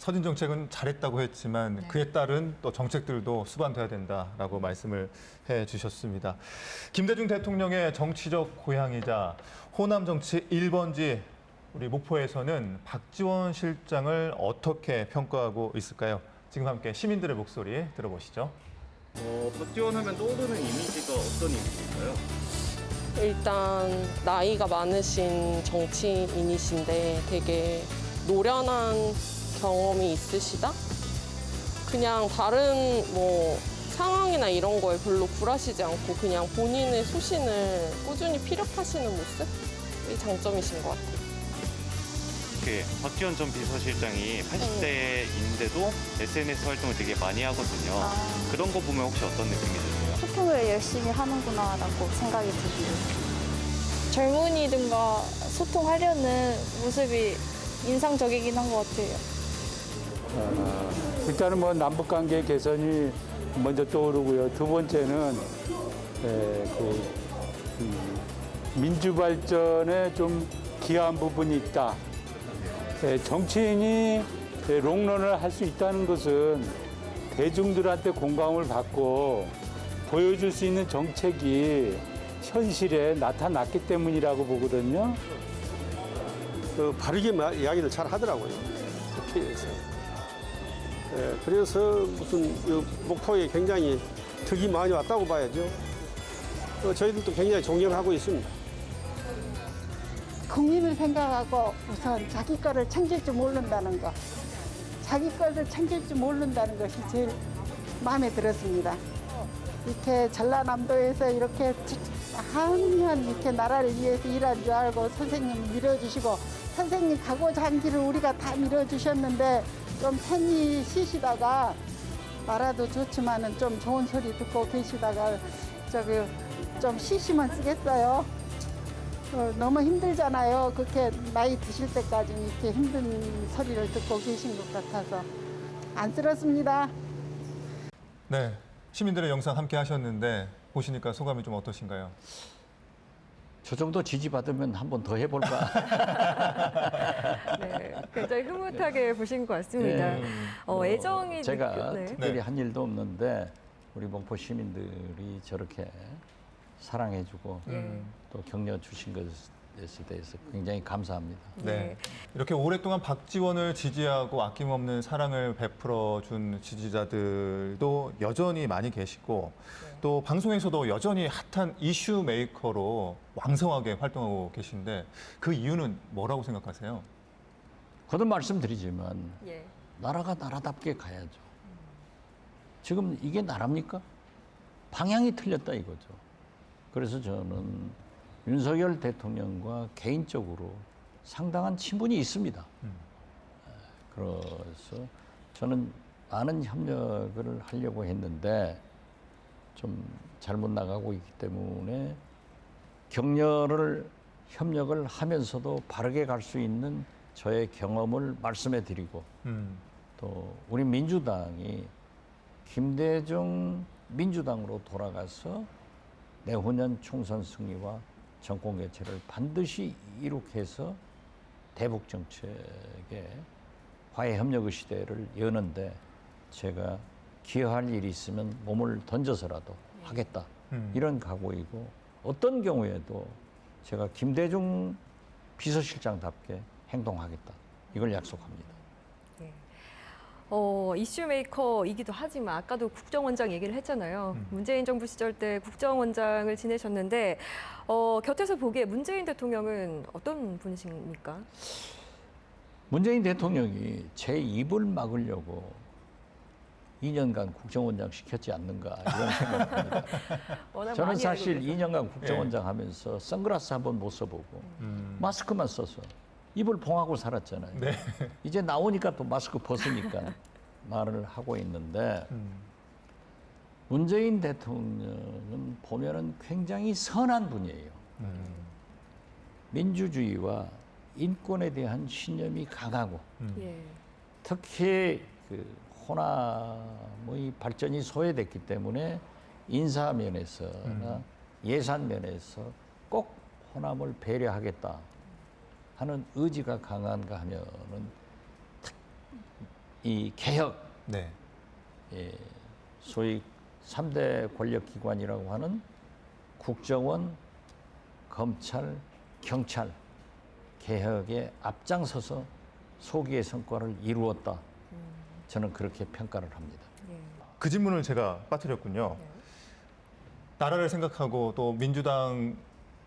서진 정책은 잘했다고 했지만 네. 그에 따른 또 정책들도 수반돼야 된다라고 말씀을 해 주셨습니다. 김대중 대통령의 정치적 고향이자 호남 정치 1번지 우리 목포에서는 박지원 실장을 어떻게 평가하고 있을까요? 지금 함께 시민들의 목소리 들어보시죠. 어, 박지원 하면 떠오르는 이미지가 어떤 이미지일까요? 일단 나이가 많으신 정치인이신데 되게 노련한 경험이 있으시다? 그냥 다른 뭐 상황이나 이런 거에 별로 굴하시지 않고 그냥 본인의 소신을 꾸준히 피력하시는 모습이 장점이신 것 같아요. 그 박지원 전 비서실장이 80대인데도 SNS 활동을 되게 많이 하거든요. 그런 거 보면 혹시 어떤 느낌이 드세요? 소통을 열심히 하는구나라고 생각이 듭니다. 젊은이들과 소통하려는 모습이 인상적이긴 한 것 같아요. 어, 일단은 뭐 남북 관계 개선이 먼저 떠오르고요. 두 번째는 에, 그, 음, 민주 발전에 좀 기여한 부분이 있다. 에, 정치인이 에, 롱런을 할 수 있다는 것은 대중들한테 공감을 받고 보여줄 수 있는 정책이 현실에 나타났기 때문이라고 보거든요. 그 바르게 마- 이야기를 잘 하더라고요. 국회에서. 예, 그래서 무슨 이 목포에 굉장히 덕이 많이 왔다고 봐야죠. 어, 저희들도 굉장히 존경하고 있습니다. 국민을 생각하고 우선 자기 거를 챙길 줄 모른다는 거. 자기 거를 챙길 줄 모른다는 것이 제일 마음에 들었습니다. 이렇게 전라남도에서 이렇게 한년 이렇게 나라를 위해서 일한 줄 알고 선생님 밀어주시고 선생님 가고자 한 길을 우리가 다 밀어주셨는데 좀 편히 쉬시다가 나라도 좋지만은 좀 좋은 소리 듣고 계시다가 저기 좀 쉬시면 쓰겠어요. 어, 너무 힘들잖아요. 그렇게 나이 드실 때까지 이렇게 힘든 소리를 듣고 계신 것 같아서 안쓰럽습니다. 네, 시민들의 영상 함께 하셨는데 보시니까 소감이 좀 어떠신가요? 저 정도 지지받으면 한 번 더 해볼까? 네, 굉장히 흐뭇하게 보신 것 같습니다. 네. 어, 뭐 애정이 제가 느껴- 네. 특별히 네. 한 일도 없는데 우리 목포 시민들이 저렇게 사랑해주고 예. 또 격려 주신 것 에 대해서 굉장히 감사합니다. 네. 이렇게 오랫동안 박지원을 지지하고 아낌없는 사랑을 베풀어 준 지지자들도 여전히 많이 계시고 또 방송에서도 여전히 핫한 이슈 메이커로 왕성하게 활동하고 계신데 그 이유는 뭐라고 생각하세요? 거듭 말씀드리지만 예. 나라가 나라답게 가야죠. 지금 이게 나랍니까? 방향이 틀렸다 이거죠. 그래서 저는 윤석열 대통령과 개인적으로 상당한 친분이 있습니다. 음. 에, 그래서 저는 많은 협력을 하려고 했는데 좀 잘못 나가고 있기 때문에 격려를 협력을 하면서도 바르게 갈 수 있는 저의 경험을 말씀해 드리고 음, 또 우리 민주당이 김대중 민주당으로 돌아가서 내후년 총선 승리와 정권 개최를 반드시 이룩해서 대북 정책의 화해 협력의 시대를 여는데 제가 기여할 일이 있으면 몸을 던져서라도 하겠다 음. 이런 각오이고 어떤 경우에도 제가 김대중 비서실장답게 행동하겠다 이걸 약속합니다. 예. 어, 이슈 메이커이기도 하지만 아까도 국정원장 얘기를 했잖아요. 음. 문재인 정부 시절 때 국정원장을 지내셨는데 어, 곁에서 보기에 문재인 대통령은 어떤 분이십니까? 문재인 대통령이 제 입을 막으려고 2년간 국정원장 시켰지 않는가 이런 생각합니다. 워낙 저는 사실 알고 계셔서. 2년간 국정원장 하면서 선글라스 한 번 못 써보고 음. 마스크만 써서 입을 봉하고 살았잖아요. 네. 이제 나오니까 또 마스크 벗으니까 말을 하고 있는데 음, 문재인 대통령은 보면은 굉장히 선한 분이에요. 음, 민주주의와 인권에 대한 신념이 강하고 음. 예. 특히 그 호남의 발전이 소외됐기 때문에 인사 면에서나 음. 예산 면에서 꼭 호남을 배려하겠다 하는 의지가 강한가 하면은 특- 이 개혁, 네. 예, 소위 3대 권력기관이라고 하는 국정원, 검찰, 경찰 개혁에 앞장서서 소기의 성과를 이루었다. 저는 그렇게 평가를 합니다. 예. 그 질문을 제가 빠뜨렸군요. 나라를 생각하고 또 민주당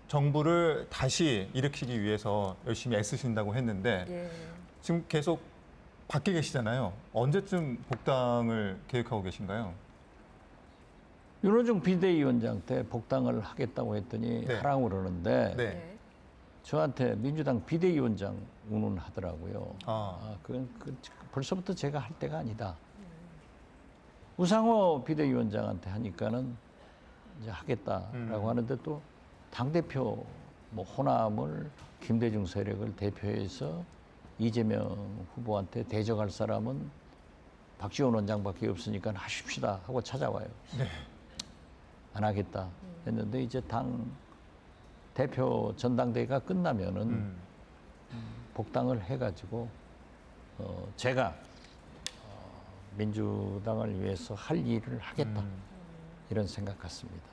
정부를 다시 일으키기 위해서 열심히 애쓰신다고 했는데 예. 지금 계속 밖에 계시잖아요. 언제쯤 복당을 계획하고 계신가요? 윤호중 비대위원장 때 복당을 하겠다고 했더니 네. 하라고 그러는데 네. 네. 저한테 민주당 비대위원장 운운하더라고요. 아. 아, 그건 그, 벌써부터 제가 할 때가 아니다. 우상호 비대위원장한테 하니까는 이제 하겠다라고 음. 하는데 또 당대표 뭐 호남을 김대중 세력을 대표해서 이재명 후보한테 대적할 사람은 박지원 원장밖에 없으니까 하십시다 하고 찾아와요. 네. 안 하겠다 했는데 이제 당 대표 전당대회가 끝나면은 음. 복당을 해가지고 어, 제가 어, 민주당을 위해서 할 일을 하겠다 음. 이런 생각 같습니다. 네.